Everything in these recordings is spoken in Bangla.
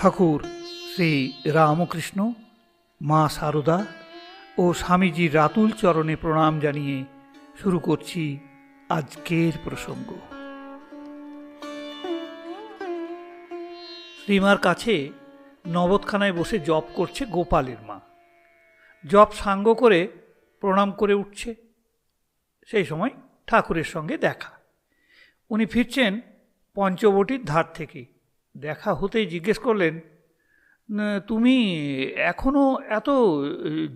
ঠাকুর, শ্রী রামকৃষ্ণ, মা সারদা ও স্বামীজির রাতুল চরণে প্রণাম জানিয়ে শুরু করছি আজকের প্রসঙ্গ। শ্রীমার কাছে নবদখানায় বসে জপ করছে গোপালের মা। জপ সাঙ্গ করে প্রণাম করে উঠছে। সেই সময় ঠাকুরের সঙ্গে দেখা। উনি ফিরছেন পঞ্চবটির ধার থেকে। দেখা হতেই জিজ্ঞেস করলেন "না, তুমি এখনও এত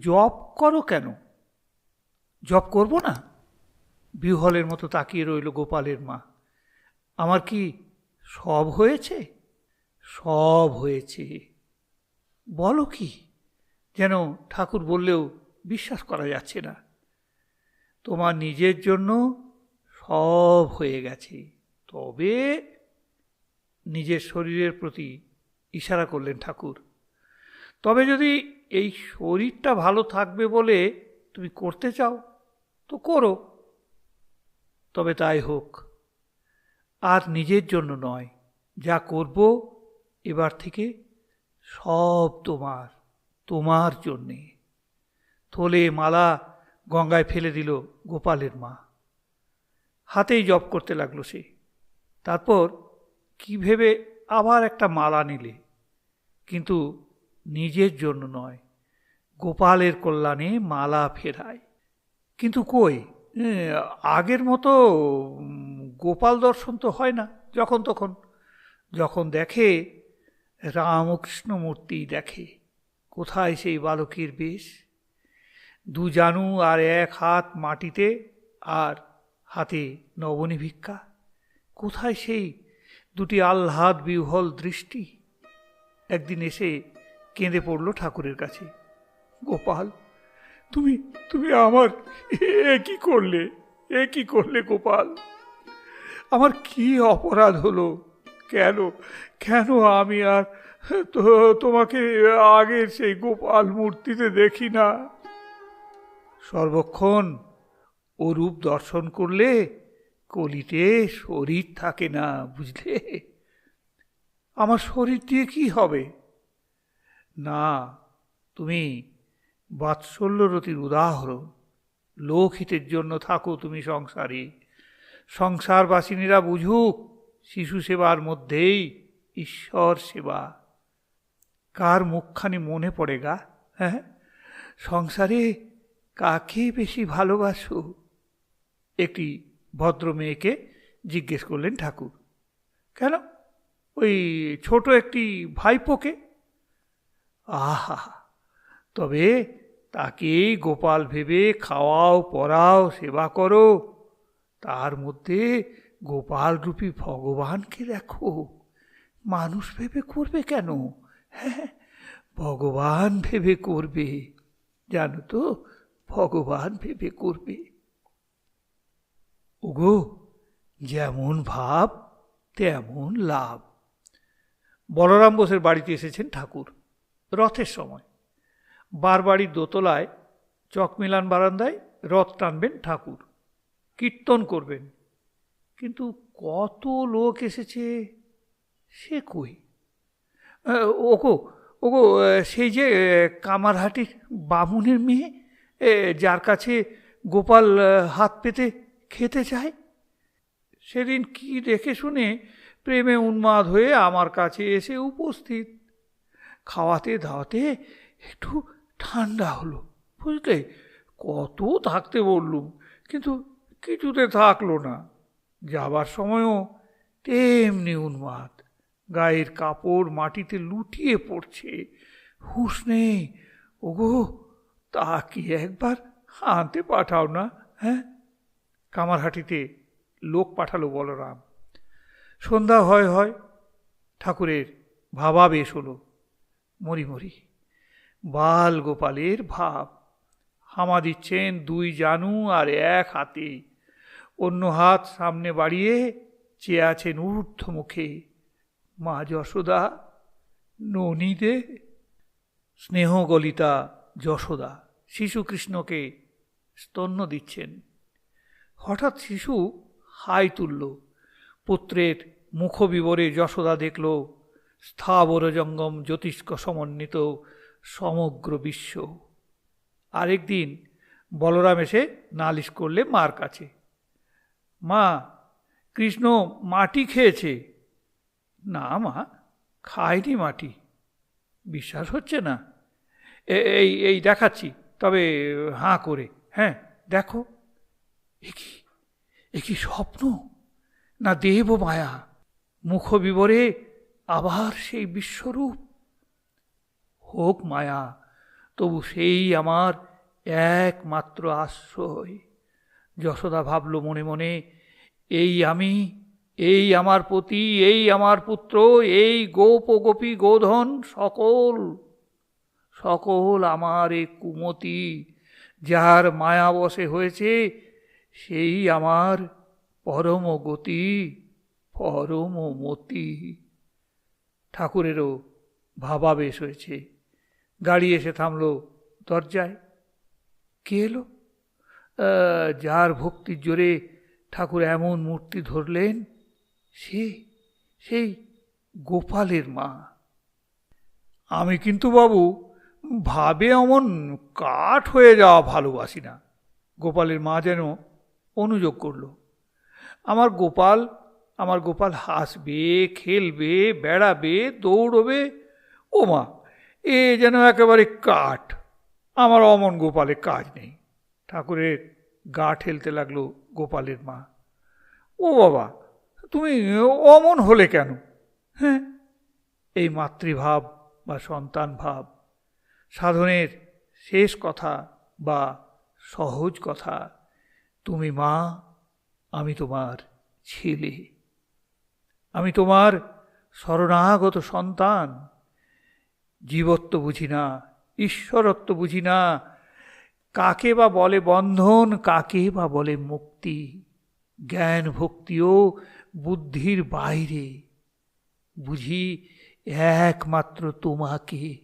জব করো কেন? জব করব না? বিহলের মতো তাকিয়ে রইল গোপালের মা। আমার কি সব হয়েছে? সব হয়েছে। বলো কি? যেন ঠাকুর বললেও বিশ্বাস করা যাচ্ছে না। তোমার নিজের জন্য সব হয়ে গেছে। তবে নিজের শরীরের প্রতি ইশারা করলেন ঠাকুর। তবে যদি এই শরীরটা ভালো থাকবে বলে তুমি করতে চাও, তো করো। তবে তাই হোক, আর নিজের জন্য নয়, যা করব এবার থেকে সব তোমার তোমার জন্যে। থলে মালা গঙ্গায় ফেলে দিল গোপালের মা। হাতেই জপ করতে লাগল সে। তারপর কি ভেবে আবার একটা মালা নিলে? কিন্তু নিজের জন্য নয়। গোপালের কল্যাণে মালা ফেরায়। কিন্তু কই? আগের মতো গোপাল দর্শন তো হয় না যখন তখন। যখন দেখে, রামকৃষ্ণ মূর্তি দেখে, কোথায় সেই বালকের বেশ? দু জানু আর এক হাত মাটিতে, আর হাতে নবনী ভিক্ষা কোথায় সেই দুটি আহ্লাদ বিহল দৃষ্টি একদিন এসে কেঁদে পড়ল ঠাকুরের কাছে। গোপাল, তুমি তুমি আমার, এ কি করলে? এ কি করলে গোপাল? আমার কি অপরাধ হলো? কেন কেন আমি আর তো, তোমাকে আগের সেই গোপাল মূর্তিতে দেখি না? সর্বক্ষণ ও রূপ দর্শন করলে কলিতে শরীর থাকে না, বুঝলে? আমার শরীর দিয়ে কি হবে? না, তুমি বাৎসল্যরতির উদাহরণ। লোকহিতের জন্য থাকো তুমি সংসারে। সংসারবাসিনীরা বুঝুক, শিশু সেবার মধ্যেই ঈশ্বর সেবা। কার মুখখানি মনে পড়ে গা? হ্যাঁ? সংসারে কাকে বেশি ভালোবাসো? একটি ভদ্র মেয়েকে জিজ্ঞেস করলেন ঠাকুর। কেন? ওই ছোট একটি ভাইপোকে? আহা! তবে তাকেই গোপাল ভেবে খাওয়াও পড়াও সেবা করো। তার মধ্যে গোপাল রূপী ভগবানকে দেখো। মানুষ ভেবে করবে কেন? হ্যাঁ ভগবান ভেবে করবে। জানো তো, ভগবান ভেবে করবে। ওগো, যেমন ভাব, তেমন লাভ। বলরাম বোসের বাড়িতে এসেছেন ঠাকুর। রথের সময়। বারবাড়ির দোতলায় চকমিলান বারান্দায় রথ টানবেন ঠাকুর। কীর্তন করবেন। কিন্তু কত লোক এসেছে, সে কই? ওগো ওগো সেই যে কামারহাটির বামুনের মেয়ে যার কাছে গোপাল হাত পেতে খেতে চায়? সেদিন কি দেখে শুনে প্রেমে উন্মাদ হয়ে আমার কাছে এসে উপস্থিত। খাওয়াতে দাওয়াতে একটু ঠান্ডা হলো, বুঝলে? কত থাকতে বললুম, কিন্তু কিছুতে থাকল না। যাবার সময়ও তেমনি উন্মাদ, গায়ের কাপড় মাটিতে লুটিয়ে পড়ছে। হুঁশ নেই, ওগো তা কি একবার আনতে পাঠাও না হ্যাঁ? কামারহাটিতে লোক পাঠালো বলরাম। সন্ধ্যা হয় হয় ঠাকুরের ভাবাবেশ হলো। মরি মরি। বাল গোপালের ভাব। হামা দিচ্ছেন দুই জানু আর এক হাতে। অন্য হাত সামনে বাড়িয়ে চেয়ে আছেন ঊর্ধ্ব মুখে। মা যশোদা ননীদে স্নেহগলিতা যশোদা। শিশুকৃষ্ণকে স্তন্য দিচ্ছেন। হঠাৎ শিশু হাই তুলল। পুত্রের মুখবিবরে যশোদা দেখল স্থাবর জঙ্গম জ্যোতিষ্ক সমন্বিত সমগ্র বিশ্ব। আরেকদিন বলরাম এসে নালিশ করলে মার কাছে। মা, কৃষ্ণ মাটি খেয়েছে? না মা খায়নি মাটি। বিশ্বাস হচ্ছে না। এই এই দেখাচ্ছি, তবে হাঁ করে। হ্যাঁ দেখো। এ কি? এ কি স্বপ্ন? না দেব মায়া? মুখ বিবরে আবার সেই বিশ্বরূপ? হোক মায়া, তবু সেই আমার একমাত্র আশ্রয়। যশোদা ভাবল মনে মনে, এই আমি, এই আমার পতি, এই আমার পুত্র, এই গোপ গোপী গোধন সকল সকল আমার এ কুমতি, যার মায়াবশে হয়েছে সেই আমার পরম গতি, পরম মতি। ঠাকুরেরও ভাবাবেশ হয়েছে। গাড়ি এসে থামলো দরজায়। কে এলো? যার ভক্তির জোরে ঠাকুর এমন মূর্তি ধরলেন, সে, সেই গোপালের মা। আমি কিন্তু বাবু, ভাবে অমন কাঠ হয়ে যাওয়া ভালোবাসি না। গোপালের মা যেন অনুযোগ করল। আমার গোপাল আমার গোপাল হাসবে, খেলবে, বেড়াবে, দৌড়বে। ও মা এ যেন একেবারে কাঠ। আমার অমন গোপালে কাজ নেই। ঠাকুরের গা ঠেলতে লাগল গোপালের মা। ও বাবা, তুমি অমন হলে কেন? হ্যাঁ এই মাতৃভাব বা সন্তান ভাব সাধনের শেষ কথা বা সহজ কথা তুমি মা, আমি তোমার ছেলে। আমি তোমার শরণাগত সন্তান। জীবত্ব বুঝি না, ঈশ্বরত্ব বুঝি না। কাকে বা বলে বন্ধন, কাকে বা বলে মুক্তি। জ্ঞান ভক্তিও বুদ্ধির বাইরে। বুঝি একমাত্র তোমাকে,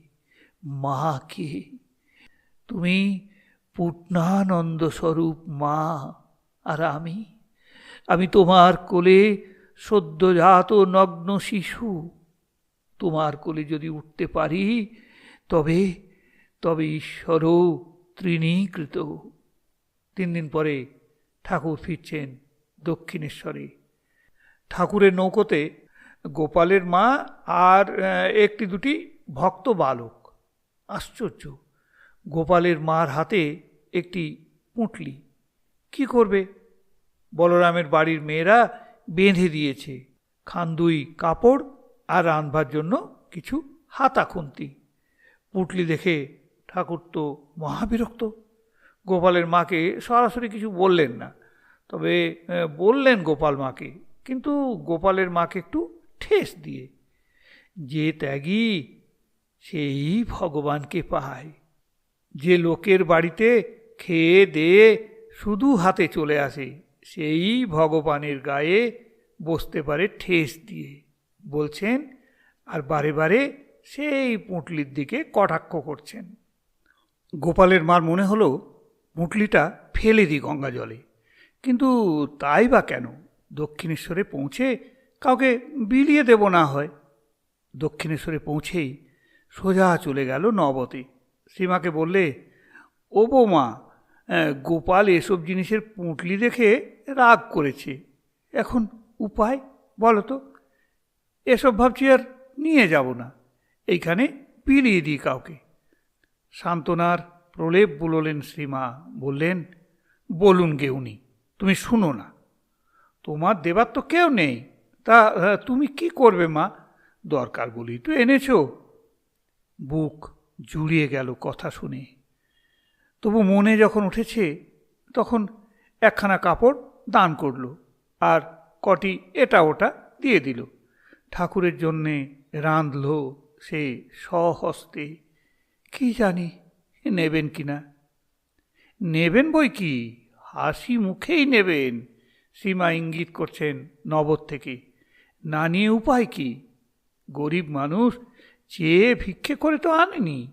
মাকে। তুমি পূর্ণানন্দ স্বরূপ মা আর আমি। আমি তোমার কোলে সদ্যজাত নগ্ন শিশু। তোমার কোলে যদি উঠতে পারি, তবে তবে ঈশ্বরও তৃণীকৃত। তিন দিন পরে ঠাকুর ফিরছেন দক্ষিণেশ্বরে। ঠাকুরের নৌকোতে গোপালের মা আর একটি দুটি ভক্ত বালক। আশ্চর্য! গোপালের মার হাতে একটি পুঁটলি। কি করবে? বলরামের বাড়ির মেয়েরা বেঁধে দিয়েছে খান্দুই কাপড় আর রানবার জন্য কিছু হাতা খুন্তি পুটলি দেখে ঠাকুর তো মহাবিরক্ত। গোপালের মাকে সরাসরি কিছু বললেন না। তবে বললেন গোপাল মাকে, কিন্তু গোপালের মাকে একটু ঠেস দিয়ে, যে ত্যাগী, সেই ভগবানকে পায়। যে লোকের বাড়িতে খেয়ে দিয়ে শুধু হাতে চলে আসে, সেই ভগবানের গায়ে বসতে পারে ঠেস দিয়ে। বলছেন, আর বারে বারে সেই পুঁটলির দিকে কটাক্ষ করছেন। গোপালের মার মনে হলো, পুঁটলিটা ফেলে দিই গঙ্গা জলে। কিন্তু তাই বা কেন? দক্ষিণেশ্বরে পৌঁছে কাউকে বিলিয়ে দেব না হয়। দক্ষিণেশ্বরে পৌঁছেই সোজা চলে গেল নবতে সীমাকে বললে ও বৌমা গোপাল এসব জিনিসের পুঁটলি দেখে রাগ করেছে। এখন উপায় বলো তো, এসব ভাবছি আর নিয়ে যাব না। এইখানে বিলিয়ে দিই কাউকে। সান্ত্বনার প্রলেপ বুললেন শ্রীমা, বললেন, বলুন গে উনি, তুমি শুনো না। তোমার দেবার তো কেউ নেই। তা তুমি কি করবে মা? দরকার বলি তো এনেছো। বুক জুড়িয়ে গেল কথা শুনে। তবু মনে যখন উঠেছে, তখন একখানা কাপড় দান করল আর কটি এটা ওটা দিয়ে দিল। ঠাকুরের জন্যে রাঁধল সে সহস্তে কি জানি নেবেন কি না? নেবেন বই কি? হাসি মুখেই নেবেন, সীমা ইঙ্গিত করছেন নবদ থেকে। না নিয়ে উপায় কি? গরিব মানুষ চেয়ে ভিক্ষে করে তো আনেনি।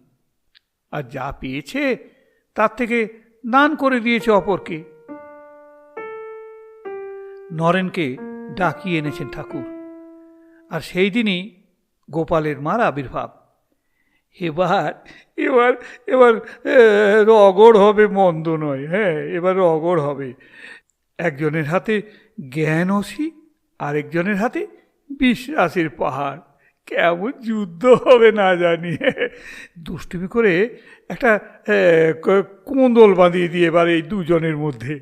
আর যা পেয়েছে তার থেকে দান করে দিয়েছে অপরকে। নরেনকে ডাকিয়ে এনেছেন ঠাকুর। আর সেই দিনই গোপালের মার আবির্ভাব। এবার এবার এবার এ, রগড় হবে মন্দ নয় হ্যাঁ এবার রগড় হবে। একজনের হাতে জ্ঞান অসি আরেকজনের হাতে বিশ্বাসের পাহাড়। কেমন যুদ্ধ হবে না জানি। দুষ্টুমি করে একটা এ, ক- কোন্দল বাঁধিয়ে দিয়ে এবার এই দুজনের মধ্যে।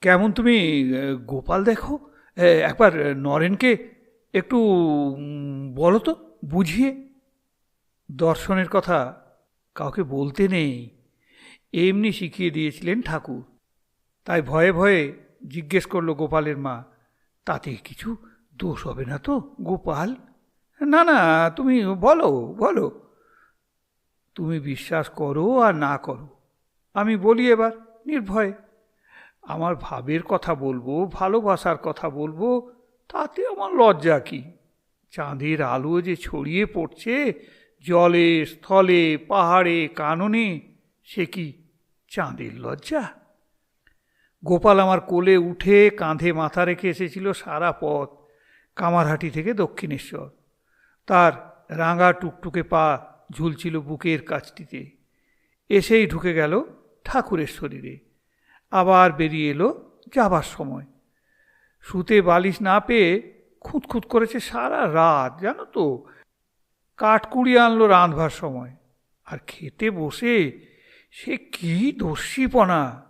কেমন তুমি গোপাল দেখো? একবার নরেনকে একটু বলো তো বুঝিয়ে। দর্শনের কথা কাউকে বলতে নেই। এমনি শিখিয়ে দিয়েছিলেন ঠাকুর। তাই ভয়ে ভয়ে জিজ্ঞেস করল গোপালের মা তাতে কিছু দোষ হবে না তো গোপাল? না না, তুমি বলো বলো। তুমি বিশ্বাস করো আর না করো। আমি বলি এবার, নির্ভয়ে। আমার ভাবের কথা বলব, ভালোবাসার কথা বলব, তাতে আমার লজ্জা কি? চাঁদের আলো যে ছড়িয়ে পড়ছে, জলে, স্থলে, পাহাড়ে, কাননে, সে কি চাঁদের লজ্জা? গোপাল আমার কোলে উঠে কাঁধে মাথা রেখে এসেছিল সারা পথ, কামারহাটি থেকে দক্ষিণেশ্বর। তার রাঙা টুকটুকে পা ঝুলছিল বুকের কাছটিতে এসেই ঢুকে গেল ঠাকুরের শরীরে। আবার বেরিয়ে এলো যাবার সময়। শুতে বালিশ না পেয়ে খুঁতখুত করেছে সারা রাত, জানো তো। কাঠ কুড়িয়ে আনলো রাঁধবার সময়। আর খেতে বসে সে কি দস্যিপনা।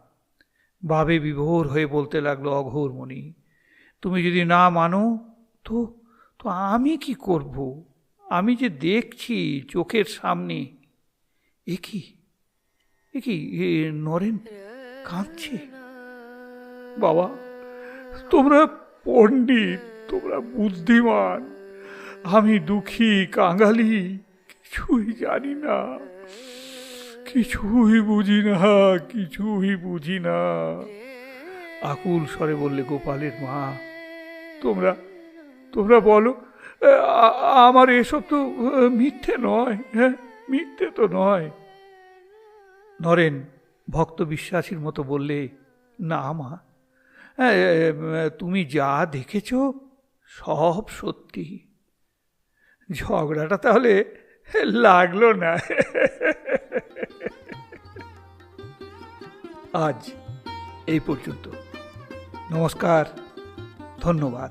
বাবে বিভোর হয়ে বলতে লাগল অঘোরমণি, তুমি যদি না মানো তো তো আমি কি করব? আমি যে দেখছি চোখের সামনে, এ কি? এ কি নরেন কাঁদছে? বাবা, তোমরা পণ্ডিত, তোমরা বুদ্ধিমান, আমি দুঃখী, কাঙালি, কিছুই জানি না, কিছুই বুঝি না, কিছুই বুঝি না। আকুল স্বরে বললে, গোপালের মা, তোমরা তোমরা বলো আমার এসব তো মিথ্যে নয় হ্যাঁ মিথ্যে তো নয়। নরেন ভক্ত বিশ্বাসীর মতো বললে, না মা তুমি যা দেখেছ সব সত্যি। ঝগড়াটা তাহলে লাগল না। আজ এই পর্যন্ত। নমস্কার, ধন্যবাদ।